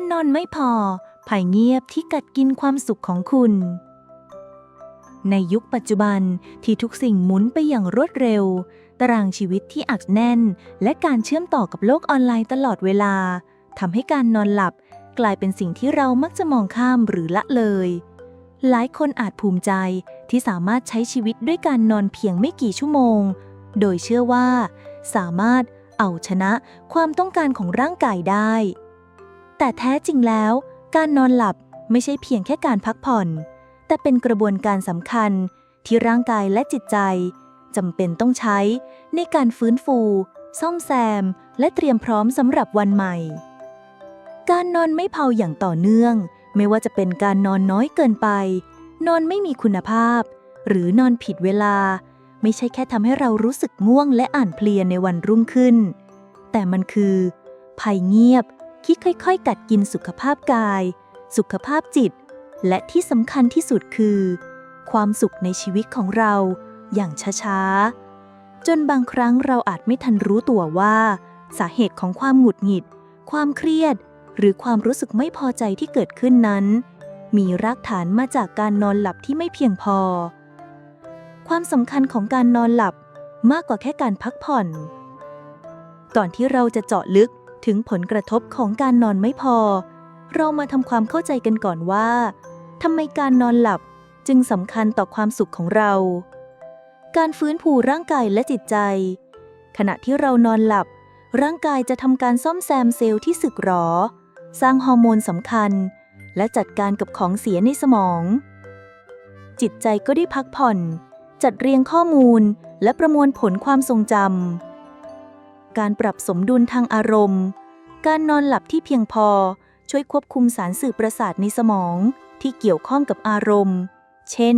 การนอนไม่พอ ภัยเงียบที่กัดกินความสุขของคุณ ในยุคปัจจุบันที่ทุกสิ่งหมุนไปอย่างรวดเร็ว ตารางชีวิตที่อัดแน่น และการเชื่อมต่อกับโลกออนไลน์ตลอดเวลาทำให้การนอนหลับกลายเป็นสิ่งที่เรามักจะมองข้ามหรือละเลย หลายคนอาจภูมิใจที่สามารถใช้ชีวิตด้วยการนอนเพียงไม่กี่ชั่วโมง โดยเชื่อว่า สามารถเอาชนะความต้องการของร่างกายได้ แต่แท้จริงแล้ว การนอนหลับไม่ใช่เพียงแค่การพักผ่อน แต่เป็นกระบวนการสำคัญที่ร่างกายและจิตใจจำเป็นต้องใช้ในการฟื้นฟู ซ่อมแซม และเตรียมพร้อมสำหรับวันใหม่ การนอนไม่เพออย่างต่อเนื่อง ไม่ว่าจะเป็นการนอนน้อยเกินไป นอนไม่มีคุณภาพ หรือนอนผิดเวลา ไม่ใช่แค่ทำให้เรารู้สึกง่วงและอ่านเพลียในวันรุ่งขึ้น แต่มันคือ ภัยเงียบ ที่ค่อยๆ กัดกินสุขภาพกาย สุขภาพจิต และที่สำคัญที่สุดคือ ความสุขในชีวิตของเราอย่างช้าๆ จนบางครั้งเราอาจไม่ทันรู้ตัวว่า สาเหตุของความหงุดหงิด ความเครียด หรือความรู้สึกไม่พอใจที่เกิดขึ้นนั้น มีรากฐานมาจากการนอนหลับที่ไม่เพียงพอ ความสำคัญของการนอนหลับมากกว่าแค่การพักผ่อน ก่อนที่เราจะเจาะลึก ถึงผลกระทบของการนอนไม่พอ เรามาทำความเข้าใจกันก่อนว่าทำไมการนอนหลับจึงสำคัญต่อความสุขของเรา การฟื้นฟูร่างกายและจิตใจ ขณะที่เรานอนหลับ ร่างกายจะทำการซ่อมแซมเซลล์ที่สึกหรอ สร้างฮอร์โมนสำคัญ และจัดการกับของเสียในสมอง จิตใจก็ได้พักผ่อน จัดเรียงข้อมูลและประมวลผลความทรงจำ การปรับสมดุลทางอารมณ์ การนอนหลับที่เพียงพอช่วยควบคุมสารสื่อประสาทในสมองที่เกี่ยวข้องกับอารมณ์ เช่น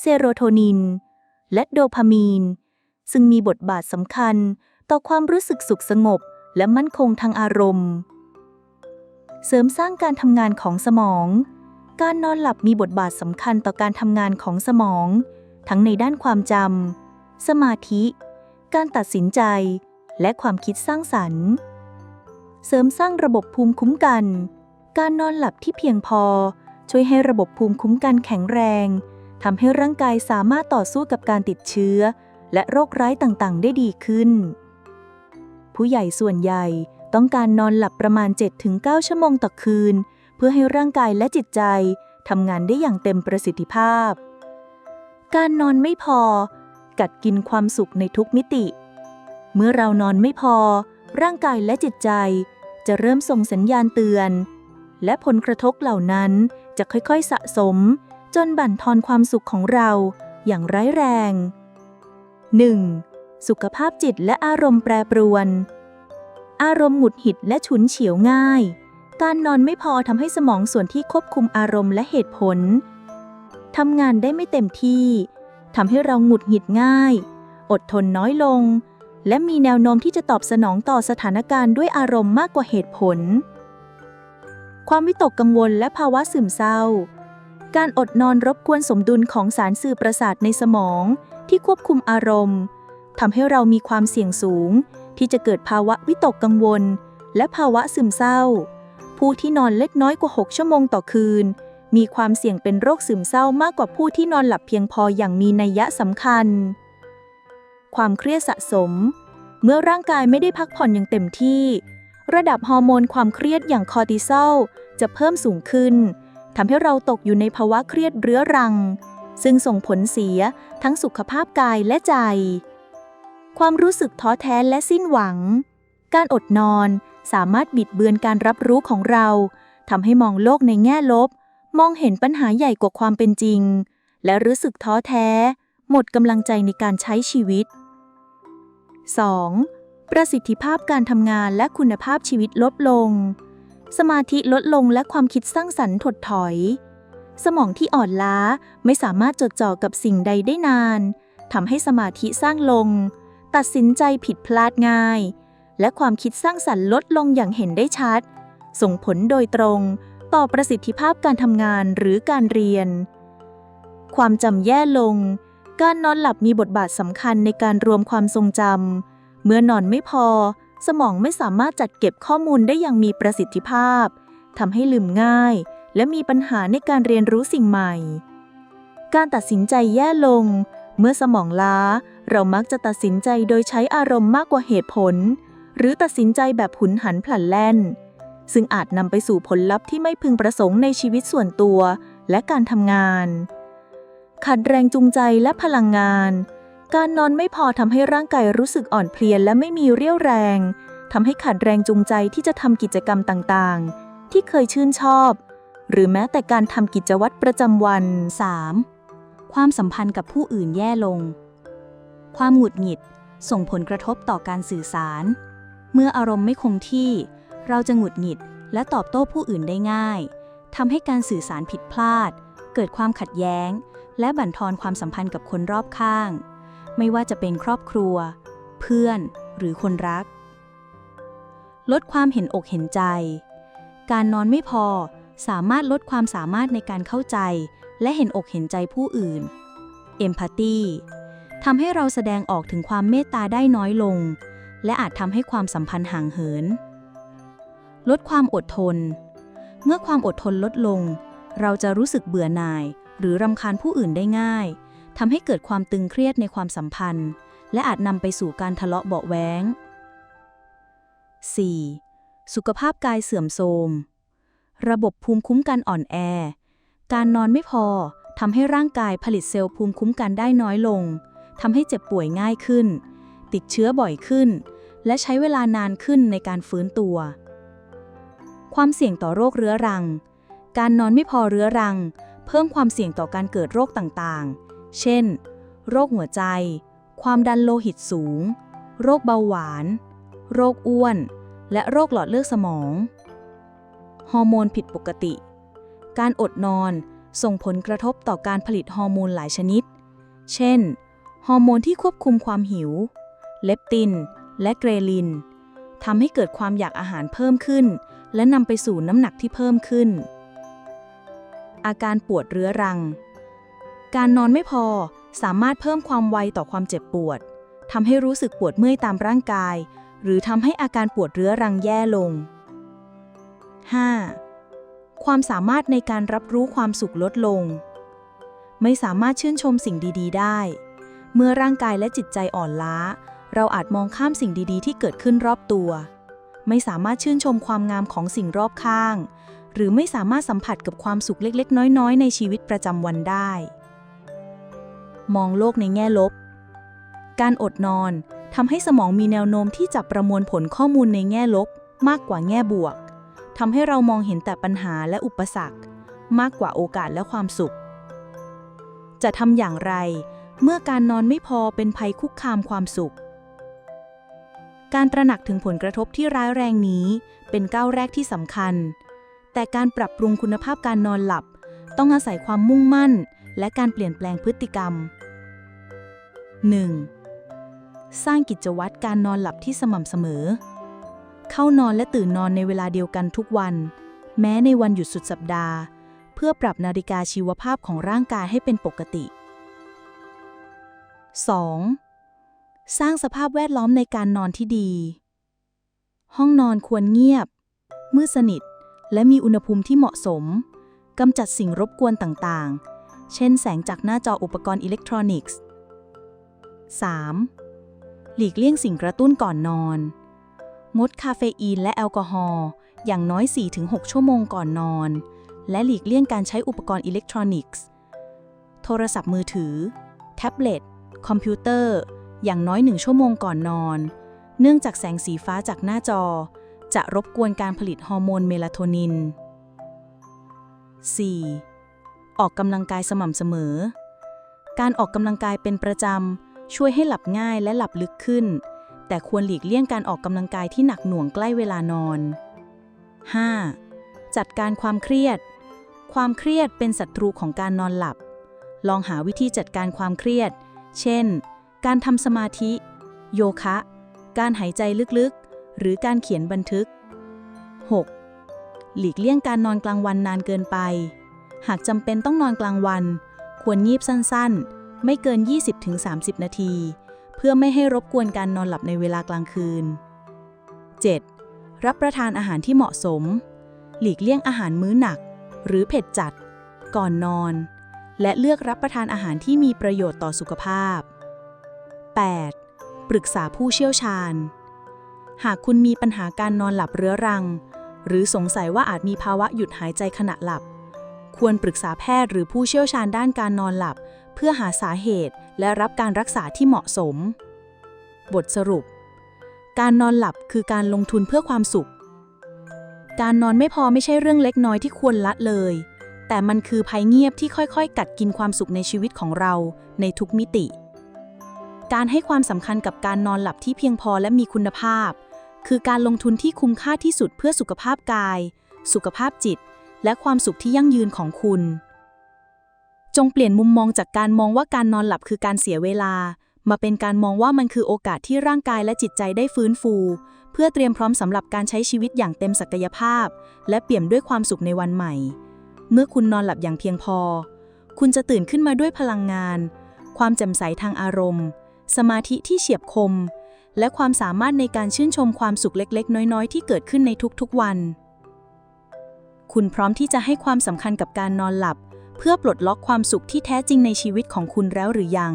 เซโรโทนิน และโดพามีน ซึ่งมีบทบาทสำคัญต่อความรู้สึกสุขสงบและมั่นคงทางอารมณ์ เสริมสร้างการทำงานของสมอง การนอนหลับมีบทบาทสำคัญต่อการทำงานของสมอง ทั้งในด้านความจำ สมาธิ การตัดสินใจ และความคิดสร้างสรรค์ เสริมสร้างระบบภูมิคุ้มกัน การนอนหลับที่เพียงพอ ช่วยให้ระบบภูมิคุ้มกันแข็งแรงทำให้ร่างกายสามารถต่อสู้กับการติดเชื้อ และโรคร้ายต่างๆ ได้ดีขึ้น ผู้ใหญ่ส่วนใหญ่ต้องการนอนหลับประมาณ 7-9 ชั่วโมงต่อคืน เพื่อให้ร่างกายและจิตใจทำงานได้อย่างเต็มประสิทธิภาพ การนอนไม่พอ กัดกินความสุขในทุกมิติ เมื่อเรานอนไม่พอ ร่างกายและจิตใจ จะเริ่มส่งสัญญาณเตือน และผลกระทบเหล่านั้นจะค่อยๆสะสม จนบั่นทอนความสุขของเราอย่างร้ายแรง 1. สุขภาพจิตและอารมณ์แปรปรวน อารมณ์หงุดหงิดและฉุนเฉียวง่าย การนอนไม่พอทำให้สมองส่วนที่ควบคุมอารมณ์และเหตุผลทำงานได้ไม่เต็มที่ทำให้เราหงุดหงิดง่าย อดทนน้อยลง และมีแนวโน้มที่จะตอบสนองต่อสถานการณ์ด้วยอารมณ์มากกว่าเหตุผล ความวิตกกังวลและภาวะซึมเศร้า การอดนอนรบกวนสมดุลของสารสื่อประสาทในสมองที่ควบคุมอารมณ์ทำให้เรามีความเสี่ยงสูง ที่จะเกิดภาวะวิตกกังวล และภาวะซึมเศร้า ผู้ที่นอนเล็กน้อยกว่า 6 ชั่วโมงต่อคืน มีความเสี่ยงเป็นโรคซึมเศร้ามากกว่าผู้ที่นอนหลับเพียงพออย่างมีนัยยะสำคัญ ความเครียดสะสม เมื่อร่างกายไม่ได้พักผ่อนอย่างเต็มที่ ระดับฮอร์โมนความเครียดอย่างคอร์ติซอลจะเพิ่มสูงขึ้นทำให้เราตกอยู่ในภาวะเครียดเรื้อรัง ซึ่งส่งผลเสียทั้งสุขภาพกายและใจ ความรู้สึกท้อแท้และสิ้นหวัง การอดนอนสามารถบิดเบือนการรับรู้ของเราทำให้มองโลกในแง่ลบ มองเห็นปัญหาใหญ่กว่าความเป็นจริง และรู้สึกท้อแท้ หมดกำลังใจในการใช้ชีวิต 2. ประสิทธิภาพการทำงานและคุณภาพชีวิตลดลง สมาธิลดลงและความคิดสร้างสรรค์ถดถอย สมองที่อ่อนล้าไม่สามารถจดจ่อกับสิ่งใดได้นานทำให้สมาธิสร้างลง ตัดสินใจผิดพลาดง่าย และความคิดสร้างสรรค์ลดลงอย่างเห็นได้ชัด ส่งผลโดยตรงต่อประสิทธิภาพการทำงานหรือการเรียน ความจำแย่ลง การนอนหลับมีบทบาทสำคัญในการรวมความทรงจำ เมื่อนอนไม่พอ สมองไม่สามารถจัดเก็บข้อมูลได้อย่างมีประสิทธิภาพ ทำให้ลืมง่าย และมีปัญหาในการเรียนรู้สิ่งใหม่ การตัดสินใจแย่ลง เมื่อสมองล้า เรามักจะตัดสินใจโดยใช้อารมณ์มากกว่าเหตุผล หรือตัดสินใจแบบหุนหันพลันแล่น ซึ่งอาจนำไปสู่ผลลัพธ์ที่ไม่พึงประสงค์ในชีวิตส่วนตัว และการทำงาน ขาดแรงจูงใจและพลังงาน การนอนไม่พอทำให้ร่างกายรู้สึกอ่อนเพลียและไม่มีเรี่ยวแรงทำให้ขาดแรงจูงใจที่จะทำกิจกรรมต่างๆ ที่เคยชื่นชอบ หรือแม้แต่การทำกิจวัตรประจำวัน 3. ความสัมพันธ์กับผู้อื่นแย่ลง ความหงุดหงิด ส่งผลกระทบต่อการสื่อสาร เมื่ออารมณ์ไม่คงที่ เราจะหงุดหงิดและตอบโต้ผู้อื่นได้ง่ายทำให้การสื่อสารผิดพลาด เกิดความขัดแย้ง และบั่นทอนความสัมพันธ์กับคนรอบข้าง ไม่ว่าจะเป็นครอบครัว เพื่อนหรือคนรัก ลดความเห็นอกเห็นใจ การนอนไม่พอสามารถลดความสามารถในการเข้าใจ และเห็นอกเห็นใจผู้อื่น Empathy ทำให้เราแสดงออกถึงความเมตตาได้น้อยลง และอาจทำให้ความสัมพันธ์ห่างเหิน ลดความอดทน เมื่อความอดทนลดลง เราจะรู้สึกเบื่อหน่าย หรือรำคาญผู้อื่นได้ง่ายทำให้เกิดความตึงเครียดในความสัมพันธ์ และอาจนำไปสู่การทะเลาะเบาะแว้ง 4. สุขภาพกายเสื่อมโทรม ระบบภูมิคุ้มกันอ่อนแอ การนอนไม่พอทำให้ร่างกายผลิตเซลล์ภูมิคุ้มกันได้น้อยลงทำให้เจ็บป่วยง่ายขึ้น ติดเชื้อบ่อยขึ้น และใช้เวลานานขึ้นในการฟื้นตัว ความเสี่ยงต่อโรคเรื้อรัง การนอนไม่พอเรื้อรัง เพิ่มความเสี่ยงต่อการเกิดโรคต่างๆ เช่น โรคหัวใจ ความดันโลหิตสูง โรคเบาหวาน โรคอ้วน และโรคหลอดเลือดสมอง ฮอร์โมนผิดปกติ การอดนอนส่งผลกระทบต่อการผลิตฮอร์โมนหลายชนิด เช่น ฮอร์โมนที่ควบคุมความหิว เลปติน และเกรลินทำให้เกิดความอยากอาหารเพิ่มขึ้น และนำไปสู่น้ำหนักที่เพิ่มขึ้น อาการปวดเรื้อรัง การนอนไม่พอสามารถเพิ่มความไวต่อความเจ็บปวดทำให้รู้สึกปวดเมื่อยตามร่างกาย หรือทำให้อาการปวดเรื้อรังแย่ลง 5. ความสามารถในการรับรู้ความสุขลดลง ไม่สามารถชื่นชมสิ่งดี ๆ ได้ เมื่อร่างกายและจิตใจอ่อนล้า เราอาจมองข้ามสิ่งดี ๆ ที่เกิดขึ้นรอบตัว ไม่สามารถชื่นชมความงามของสิ่งรอบข้าง หรือไม่สามารถสัมผัสกับความสุขเล็กๆ น้อยๆ ในชีวิตประจำวันได้ มองโลกในแง่ลบ การอดนอนทำให้สมองมีแนวโน้มที่จะประมวลผลข้อมูลในแง่ลบ มากกว่าแง่บวกทำให้เรามองเห็นแต่ปัญหาและอุปสรรค มากกว่าโอกาสและความสุข จะทำอย่างไร เมื่อการนอนไม่พอเป็นภัยคุกคามความสุข การตระหนักถึงผลกระทบที่ร้ายแรงนี้ เป็นก้าวแรกที่สำคัญ แต่การปรับปรุงคุณภาพการนอนหลับ ต้องอาศัยความมุ่งมั่น และการเปลี่ยนแปลงพฤติกรรม 1. สร้างกิจวัตรการนอนหลับที่สม่ำเสมอ เข้านอนและตื่นนอนในเวลาเดียวกันทุกวัน แม้ในวันหยุดสุดสัปดาห์ เพื่อปรับนาฬิกาชีวภาพของร่างกายให้เป็นปกติ 2. สร้างสภาพแวดล้อมในการนอนที่ดี ห้องนอนควรเงียบ มืดสนิท และมีอุณหภูมิที่เหมาะสม กำจัดสิ่งรบกวนต่างๆ เช่นแสงจากหน้าจออุปกรณ์อิเล็กทรอนิกส์ 3. หลีกเลี่ยงสิ่งกระตุ้นก่อนนอน งดคาเฟอีนและแอลกอฮอล์อย่างน้อย 4-6 ชั่วโมงก่อนนอน และหลีกเลี่ยงการใช้อุปกรณ์อิเล็กทรอนิกส์ โทรศัพท์มือถือ แท็บเล็ต คอมพิวเตอร์ อย่างน้อย 1 ชั่วโมงก่อนนอน เนื่องจากแสงสีฟ้าจากหน้าจอ จะรบกวนการผลิตฮอร์โมนเมลาโทนิน 4. ออกกำลังกายสม่ำเสมอ การออกกำลังกายเป็นประจำ ช่วยให้หลับง่ายและหลับลึกขึ้น แต่ควรหลีกเลี่ยงการออกกำลังกายที่หนักหน่วงใกล้เวลานอน 5. จัดการความเครียด ความเครียดเป็นศัตรูของการนอนหลับ ลองหาวิธีจัดการความเครียด เช่น การทำสมาธิ โยคะ การหายใจลึก หรือการเขียนบันทึก 6. หลีกเลี่ยงการนอนกลางวันนานเกินไป หากจำเป็นต้องนอนกลางวัน ควรงีบสั้นๆ ไม่เกิน 20-30 นาที เพื่อไม่ให้รบกวนการนอนหลับในเวลากลางคืน 7. รับประทานอาหารที่เหมาะสม หลีกเลี่ยงอาหารมื้อหนัก หรือเผ็ดจัด ก่อนนอน และเลือกรับประทานอาหารที่มีประโยชน์ต่อสุขภาพ 8. ปรึกษาผู้เชี่ยวชาญ หากคุณมีปัญหาการนอนหลับเรื้อรัง หรือสงสัยว่าอาจมีภาวะหยุดหายใจขณะหลับ ควรปรึกษาแพทย์หรือผู้เชี่ยวชาญด้านการนอนหลับ เพื่อหาสาเหตุและรับการรักษาที่เหมาะสม บทสรุป การนอนหลับคือการลงทุนเพื่อความสุข การนอนไม่พอไม่ใช่เรื่องเล็กน้อยที่ควรละเลย แต่มันคือภัยเงียบที่ค่อยๆ กัดกินความสุขในชีวิตของเราในทุกมิติ การให้ความสำคัญกับการนอนหลับที่เพียงพอและมีคุณภาพ คือการลงทุนที่คุ้มค่าที่สุดเพื่อสุขภาพกาย สุขภาพจิต และความสุขที่ยั่งยืนของคุณ จงเปลี่ยนมุมมองจากการมองว่าการนอนหลับคือการเสียเวลา มาเป็นการมองว่ามันคือโอกาสที่ร่างกายและจิตใจได้ฟื้นฟู เพื่อเตรียมพร้อมสำหรับการใช้ชีวิตอย่างเต็มศักยภาพ และเปี่ยมด้วยความสุขในวันใหม่ เมื่อคุณนอนหลับอย่างเพียงพอ คุณจะตื่นขึ้นมาด้วยพลังงาน ความแจ่มใสทางอารมณ์ สมาธิที่เฉียบคม และความสามารถในการชื่นชมความสุขเล็ก ๆ น้อย ๆ ที่เกิดขึ้นในทุกๆวัน คุณพร้อมที่จะให้ความสำคัญกับการนอนหลับ เพื่อปลดล็อกความสุขที่แท้จริงในชีวิตของคุณแล้วหรือยัง